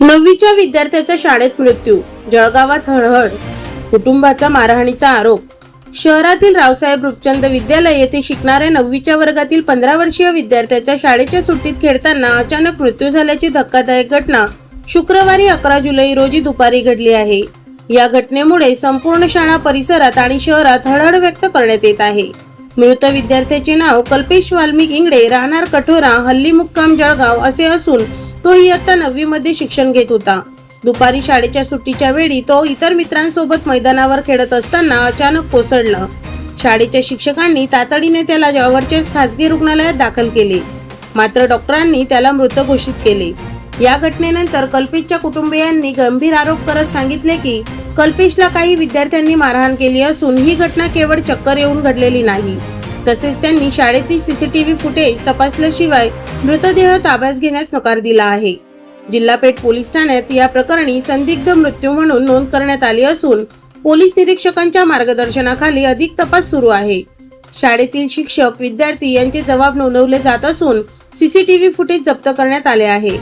नववीच्या विद्यार्थ्याचा शाळेत मृत्यू जळगावात हळहळ कुटुंबाचा मारहाणीचा आरोप. शहरातील रावसाहेब रूपचंद विद्यालय येथे शिकणाऱ्या नववीच्या वर्गातील पंधरा वर्षीय विद्यार्थ्याचा शाळेच्या सुट्टीत खेळताना अचानक मृत्यू झाल्याची धक्कादायक घटना शुक्रवारी अकरा जुलै रोजी दुपारी घडली आहे. या घटनेमुळे संपूर्ण शाळा परिसरात आणि शहरात हळहळ व्यक्त करण्यात येत आहे. मृत विद्यार्थ्याचे नाव कल्पेश वाल्मिक इंगडे राहणार कठोरा हल्ली मुक्काम जळगाव असे असून तो इयत्ता नववी मध्ये शिक्षण घेत होता. दुपारी शाळेच्या सुट्टीच्या वेळी तो इतर मित्रांसोबत मैदानावर खेळत असताना अचानक कोसळला. शाळेच्या शिक्षकांनी तातडीने त्याला जवळच्या खासगी रुग्णालयात दाखल केले. मात्र डॉक्टरांनी त्याला मृत घोषित केले. या घटनेनंतर कल्पेशच्या कुटुंबियांनी गंभीर आरोप करत सांगितले की कल्पेशला काही विद्यार्थ्यांनी मारहाण केली असून ही घटना केवळ चक्कर येऊन घडलेली नाही. तसेच त्यांनी शाळेतील सीसीटीव्ही फुटेज तपासल्याशिवाय मृतदेह ताब्यात घेण्यास नकार दिला आहे. जिल्हापेठ पोलीस ठाण्यात या प्रकरणी संदिग्ध मृत्यू म्हणून नोंद करण्यात आली असून पोलीस निरीक्षकांच्या मार्गदर्शनाखाली अधिक तपास सुरू आहे. शाळेतील शिक्षक विद्यार्थी यांचे जबाब नोंदवले जात असून सीसीटीव्ही फुटेज जप्त करण्यात आले आहे.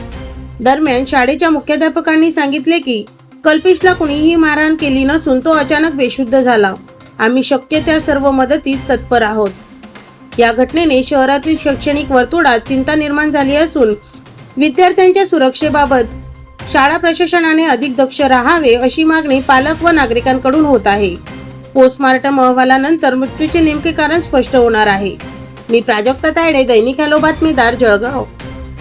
दरम्यान शाळेच्या मुख्याध्यापकांनी सांगितले की कल्पेशला कुणीही मारहाण केली नसून तो अचानक बेशुद्ध झाला. आम्ही शक्य त्या सर्व मदतीस तत्पर आहोत. या घटनेने शहरातील शैक्षणिक वर्तुळात चिंता निर्माण झाली असून विद्यार्थ्यांच्या सुरक्षेबाबत शाळा प्रशासनाने अधिक दक्ष राहावे अशी मागणी पालक व नागरिकांकडून होत आहे. पोस्टमार्टम अहवालानंतर मृत्यूचे नेमके कारण स्पष्ट होणार आहे. मी प्राजक्ता तायडे दैनिक हॅलो बातमीदार जळगाव.